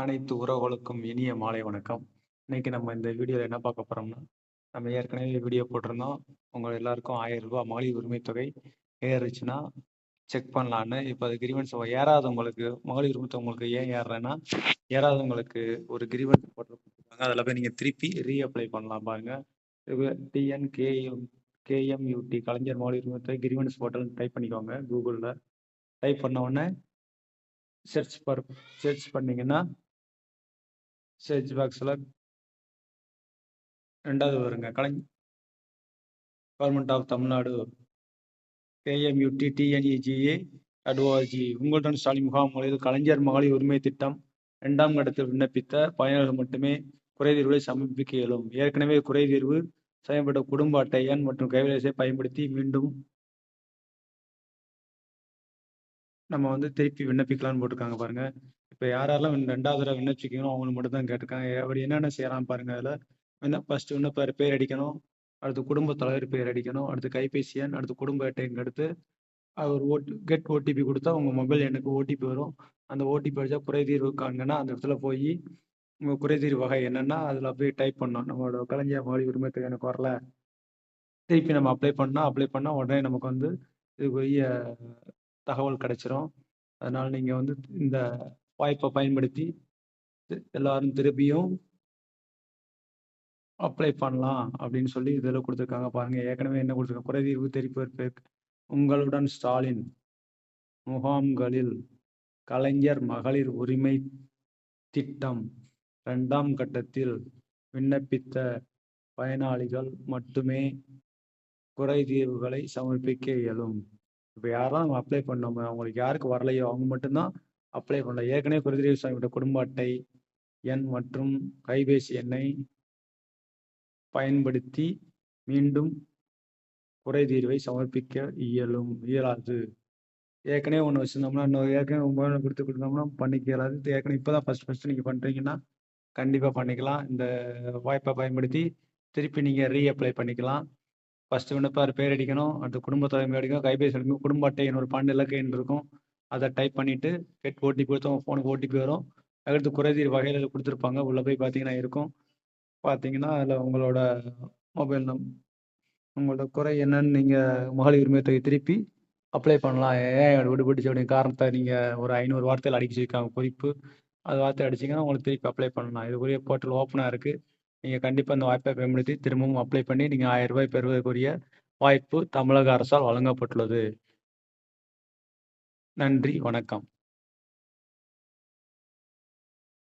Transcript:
அனைத்து உறவுகளுக்கும் இனிய மாலை வணக்கம். இன்னைக்கு நம்ம இந்த வீடியோல என்ன பார்க்க போறோம்னா, நம்ம ஏற்கனவே வீடியோ போட்டிருந்தோம். உங்க எல்லாருக்கும் ஆயிரம் ரூபாய் மகளிர் உரிமை தொகை ஏறுச்சுன்னா செக் பண்ணலான்னு. இப்போ அது கிரீவன்ஸ் ஏறாதவங்களுக்கு மகளிர் உரிமை தொகை உங்களுக்கு ஏன் ஏறுறேன்னா ஏறாதவங்களுக்கு ஒரு கிரீவன்ஸ் போர்ட்டல் அதில் போய் நீங்க திருப்பி ரீஅப்ளை பண்ணலாம் பாருங்க. இது டிஎன்கேஎம் கேஎம்யூடி கலைஞர் மகளிர் உரிமை தொகை கிரீவன்ஸ் போர்ட்டல்னு டைப் பண்ணிக்கோங்க கூகுளில் டைப் பண்ண உடனே சர்ச் பர் சர்ச் பண்ணிங்கன்னா சர்ச் பாக்ஸில் ரெண்டாவது வருங்க. கலைஞ் government of Tamil Nadu KMUT TNEGA .org உங்களுடன் ஸ்டாலின் முகாம்களில் கலைஞர் மகளிர் உரிமை திட்டம் இரண்டாம் கட்டத்தில் விண்ணப்பித்த பயனர்கள் மட்டுமே குறைதீர்வுகளை சமர்ப்பிக்க இயலும். ஏற்கனவே குறைதீர்வு செய்யப்பட்ட குடும்ப அட்டை எண் மற்றும் கைபேசியை பயன்படுத்தி மீண்டும் நம்ம வந்து திருப்பி விண்ணப்பிக்கலாம்னு போட்டிருக்காங்க பாருங்க. இப்போ யாரெல்லாம் ரெண்டாவது தடவை விண்ணப்பிக்கணும் அவங்களுக்கு மட்டும் தான் கேட்டிருக்காங்க. அப்படி என்னென்ன செய்யலாம் பாருங்க அதில் என்ன ஃபர்ஸ்ட் விண்ணப்ப பேர் அடிக்கணும். அடுத்து குடும்ப தலைவர் பேர் அடிக்கணும். அடுத்து கைபேசி எண், அடுத்து குடும்ப அட்டைங்க அடுத்து ஒரு ஓடி கெட் ஓடிபி கொடுத்தா உங்கள் மொபைல் எனக்கு ஓடிபி வரும். அந்த ஓடிபி அடிச்சா குறைதீர்வு காண்கன்னா அந்த இடத்துல போய் உங்கள் குறைதீர்வு வகை என்னன்னா, அதில் போய் டைப் பண்ணணும். நம்மளோட கலைஞர் மொழி உரிமை எனக்கு வரல. திருப்பி நம்ம அப்ளை பண்ணால் அப்ளை பண்ணால் உடனே நமக்கு வந்து இதுக்குரிய தகவல் கிடைச்சிரும். அதனால நீங்க வந்து இந்த வாய்ப்பை பயன்படுத்தி எல்லாரும் திருப்பியும் அப்ளை பண்ணலாம் அப்படின்னு சொல்லி இதில் கொடுத்துருக்காங்க பாருங்க. ஏற்கனவே என்ன கொடுத்துருக்காங்க குறைதீர்வு தெரிவிப்பதற்கு உங்களுடன் ஸ்டாலின் முகாம்களில் கலைஞர் மகளிர் உரிமை திட்டம் ரெண்டாம் கட்டத்தில் விண்ணப்பித்த பயனாளிகள் மட்டுமே குறைதீர்வுகளை சமர்ப்பிக்க இயலும். இப்போ யாரெல்லாம் அப்ளை பண்ணோமோ அவங்களுக்கு யாருக்கு வரலையோ அவங்க மட்டும்தான் அப்ளை பண்ணலாம். ஏற்கனவே குறைதீர்வு சுவாமியோட குடும்ப அட்டை எண் மற்றும் கைபேசி எண்ணை பயன்படுத்தி மீண்டும் குறைதீர்வை சமர்ப்பிக்க இயலும் இயலாது. ஏற்கனவே ஒன்று வச்சிருந்தோம்னா, இன்னொரு ஏற்கனவே மொபைல் கொடுத்து கொடுத்தோம்னா பண்ணிக்க இயலாது. ஏற்கனவே இப்போ தான் ஃபர்ஸ்ட் ஃபர்ஸ்ட் நீங்கள் பண்ணுறீங்கன்னா கண்டிப்பாக பண்ணிக்கலாம். இந்த வாய்ப்பை பயன்படுத்தி திருப்பி நீங்கள் ரீஅப்ளை பண்ணிக்கலாம். ஃபர்ஸ்ட் விண்ணப்பார் பேர் அடிக்கணும். அடுத்து குடும்ப தலைமை பேர் அடிக்கணும். கைபேசி அடிக்கணும். குடும்ப அட்டை என்னோட ஒரு 12 இலக்க எண் இருக்கும். அதை டைப் பண்ணிட்டு கெட் ஓடிபி குடுத்தா ஃபோனுக்கு ஓடிபி வரும். அடுத்து குறைதீர் வகையில் கொடுத்துருப்பாங்க உள்ள போய் பார்த்தீங்கன்னா இருக்கும். பார்த்தீங்கன்னா, அதில் உங்களோட மொபைல் நம் உங்களோட குறை என்னன்னு நீங்கள் மகளிர் உரிமை தொகை திருப்பி அப்ளை பண்ணலாம். ஏன் விடுபட்டுச்சு அப்படிங்கிற காரணத்தை நீங்கள் ஒரு ஐநூறு வார்த்தையில் அடிக்க வச்சுருக்காங்க குறிப்பு. அது வார்த்தை அடிச்சீங்கன்னா உங்களுக்கு திருப்பி அப்ளை பண்ணலாம். இதுக்குரிய போர்ட்டல் ஓப்பனாக இருக்குது நீங்க கண்டிப்பா இந்த வாய்ப்பை பயன்படுத்தி திரும்பவும் அப்ளை பண்ணி நீங்க ஆயிரம் ரூபாய் பெறுவதற்குரிய வாய்ப்பு தமிழக அரசால் வழங்கப்பட்டுள்ளது. நன்றி, வணக்கம்.